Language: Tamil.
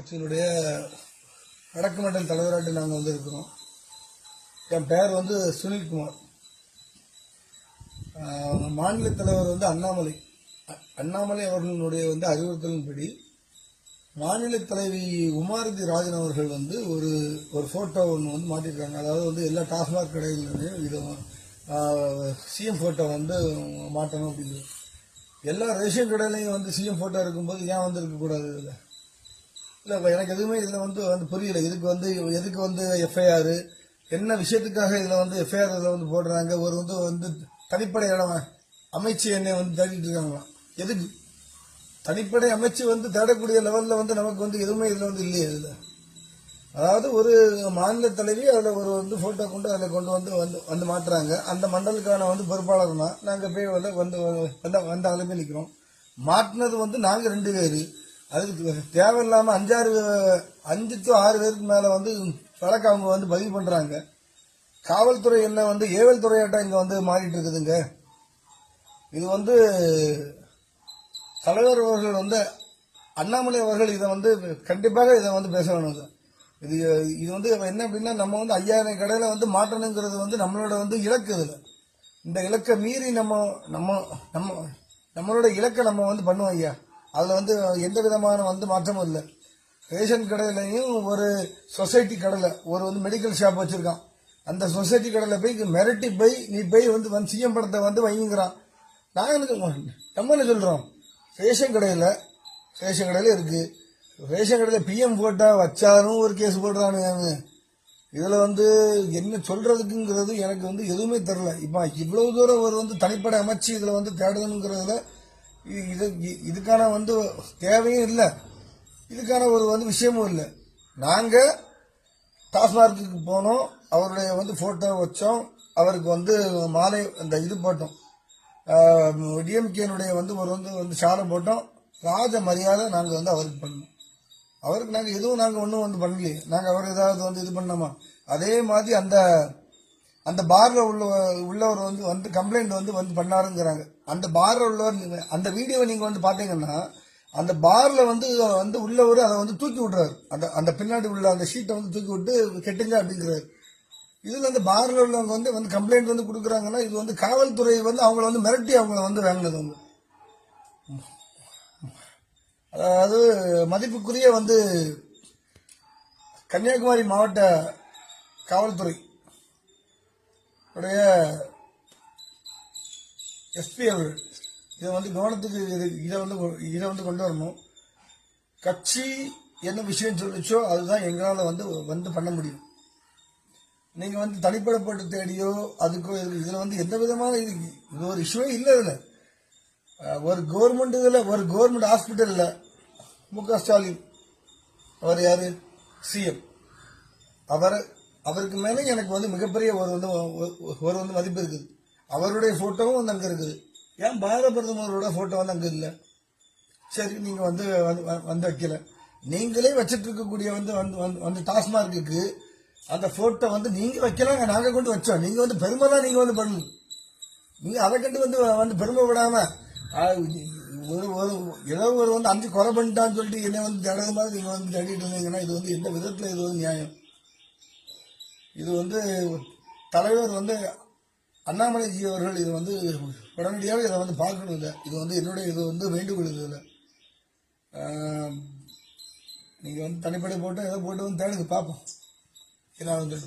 கட்சியினுடைய வடக்கு மண்டல தலைவராட்டு நாங்கள் வந்து இருக்கிறோம் என் பெயர் வந்து சுனில்குமார். மாநில தலைவர் வந்து அண்ணாமலை. அண்ணாமலை அவர்களுடைய வந்து அறிவுறுத்தலின்படி மாநில தலைவி உமாரதி ராஜன் அவர்கள் வந்து ஒரு ஒரு ஃபோட்டோ ஒன்று வந்து மாட்டிருக்காங்க. அதாவது வந்து எல்லா டாஸ்மாக் கடைகளிலும் இது சிஎம் ஃபோட்டோ வந்து மாட்டணும் அப்படின்னு. எல்லா ரேஷன் கடையிலையும் வந்து சிஎம் ஃபோட்டோ இருக்கும்போது ஏன் வந்து இருக்கக்கூடாது இதில்? இல்லை எனக்கு எதுவுமே இதில் வந்து வந்து புரியல. இதுக்கு வந்து எதுக்கு வந்து எஃப்ஐஆர் என்ன விஷயத்துக்காக இதில் வந்து எஃப்ஐஆர் இதில் வந்து போடுறாங்க? ஒரு வந்து வந்து தனிப்படை இடம் அமைச்சு என்னை வந்து தேடிட்டு இருக்காங்களாம் எதுக்கு? தனிப்படை அமைச்சு வந்து தேடக்கூடிய லெவலில் வந்து நமக்கு வந்து எதுவுமே இதில் வந்து இல்லையே இதில். அதாவது ஒரு மாநில தலைவி அதில் ஒரு வந்து ஃபோட்டோ கொண்டு அதில் கொண்டு வந்து வந்து வந்து மாட்டுறாங்க. அந்த மண்டலுக்கான வந்து பொறுப்பாளர் தான் நாங்கள் போய் வந்து வந்து வந்த வந்த அதில் நிற்கிறோம் மாட்டினது வந்து நாங்கள் ரெண்டு பேர். அதுக்கு தேவையில்லாமல் அஞ்சாறு அஞ்சு டு ஆறு பேருக்கு மேலே வந்து வழக்கு அவங்க வந்து பதிவு பண்ணுறாங்க காவல்துறை என்ன வந்து ஏவல் துறையாட்டம் இங்கே வந்து மாறிட்டு இருக்குதுங்க. இது வந்து தலைவர் அவர்கள் வந்து அண்ணாமலை அவர்கள் இதை வந்து கண்டிப்பாக இதை வந்து பேச வேணும் சார். இது இது வந்து என்ன அப்படின்னா நம்ம வந்து ஐயாயிரம் கடையில் வந்து மாற்றணுங்கிறது வந்து நம்மளோட வந்து இலக்கு இதில். இந்த இலக்கை மீறி நம்ம நம்ம நம்ம நம்மளோட இலக்கை நம்ம வந்து பண்ணுவோம் ஐயா. அதில் வந்து எந்த விதமான வந்து மாற்றமும் இல்லை. ரேஷன் கடையிலையும் ஒரு சொசைட்டி கடையில் ஒரு வந்து மெடிக்கல் ஷாப் வச்சுருக்கான். அந்த சொசைட்டி கடையில் போய் மிரட்டி போய் நீ போய் வந்து வந்து சிஎம் படத்தை வந்து வைங்கிறான் நாங்கள் என்ன நம்ம என்ன சொல்கிறோம் ரேஷன் கடையில் ரேஷன் கடையில் இருக்குது ரேஷன் கடையில் பிஎம் போட்டால் வச்சாலும் ஒரு கேஸ் போடுறானுங்க இதில் வந்து என்ன சொல்கிறதுக்குங்கிறது எனக்கு வந்து எதுவுமே தெரில இப்போ இவ்வளோ தூரம் ஒரு வந்து தனிப்படை அமைச்சு இதில் வந்து தேடணுங்கிறதுல இது இதுக்கான வந்து தேவையும் இல்லை. இதுக்கான ஒரு வந்து விஷயமும் இல்லை. நாங்கள் டாஸ்மார்க்குக்கு போனோம். அவருடைய வந்து ஃபோட்டோ வச்சோம். அவருக்கு வந்து மாலை அந்த இது போட்டோம். டிஎம்கேனுடைய வந்து ஒரு வந்து வந்து சாலை போட்டோம். ராஜ மரியாதை நாங்கள் வந்து அவருக்கு பண்ணோம். அவருக்கு நாங்கள் எதுவும் நாங்கள் ஒன்றும் வந்து பண்ணலையே. நாங்கள் அவர் ஏதாவது வந்து இது பண்ணோமா? அதே மாதிரி அந்த அந்த பார்ல உள்ள உள்ளவர் வந்து வந்து கம்ப்ளைண்ட் வந்து வந்து பண்ணாருங்கிறாங்க. அந்த பார்ல உள்ளவர் அந்த வீடியோவை நீங்கள் வந்து பாத்தீங்கன்னா அந்த பார்ல வந்து வந்து உள்ளவர் அதை வந்து தூக்கி விடுறாரு. அந்த அந்த பின்னாடி உள்ள அந்த ஷீட்டை வந்து தூக்கி விட்டு கெட்டுங்க அப்படிங்கிறாரு. இதுல அந்த பார்ல உள்ளவங்க வந்து வந்து கம்ப்ளைண்ட் வந்து கொடுக்குறாங்கன்னா இது வந்து காவல்துறை வந்து அவங்கள வந்து மிரட்டி அவங்கள வந்து வாங்கினது வந்து. அதாவது மதிப்புக்குரிய வந்து கன்னியாகுமரி மாவட்ட காவல்துறை உடைய எஸ்பி அவர்கள் இதை வந்து கவனத்துக்கு இது- இதை வந்து கொ- இதை வந்து கொண்டு வரணும். கட்சி என்ன விஷயம் சொல்லிச்சோ அதுதான் எங்களால் வந்து வந்து பண்ண முடியும். நீங்கள் வந்து தனிப்பட போட்டு தேடியோ அதுக்கோ இதுக்கு- இதில் வந்து எந்த விதமான இது இது ஒரு இஷ்யூவே இல்லை இதில். ஒரு கவர்மெண்ட் இதில் ஒரு கவர்மெண்ட் ஹாஸ்பிட்டலில் மு க ஸ்டாலின். அவர் யாரு? சிஎம் அவர் அவருக்கு மேலே எனக்கு வந்து மிகப்பெரிய ஒரு வந்து ஒரு- ஒரு வந்து மதிப்பு இருக்குது. அவருடைய ஃபோட்டோவும் வந்து அங்கே இருக்குது. ஏன் பாரத பிரதமரோட ஃபோட்டோ வந்து அங்கே இல்லை? சரி நீங்கள் வந்து வந்து- வந்து வைக்கல. நீங்களே வச்சிட்டு இருக்கக்கூடிய வந்து வந்து வந்து- வந்து டாஸ்மார்க்குக்கு அந்த ஃபோட்டோ வந்து நீங்கள் வைக்கலாங்க நாங்கள் கொண்டு வச்சோம். நீங்கள் வந்து பெருமை தான் நீங்கள் வந்து பண்ணணும். நீங்கள் அதை கண்டு வந்து வந்து பெருமை விடாமல் ஒரு ஒரு ஏதோ ஒரு வந்து அஞ்சு குறை பண்ணிட்டான்னு சொல்லிட்டு என்ன வந்து தடவை மாதிரி நீங்கள் வந்து தேடிட்டு இருந்தீங்கன்னா இது வந்து எந்த விதத்தில் இது வந்து நியாயம்? இது வந்து தலைவர் வந்து அண்ணாமலைஜி அவர்கள் இது வந்து உடனடியாக இதை வந்து பார்க்கணும் இல்லை இது வந்து என்னுடைய இது வந்து வேண்டுகோள் இது இல்லை. நீங்கள் வந்து தனிப்படை போட்டு ஏதோ போட்டு வந்து தேடுங்க பார்ப்போம். ஏதாவது வந்து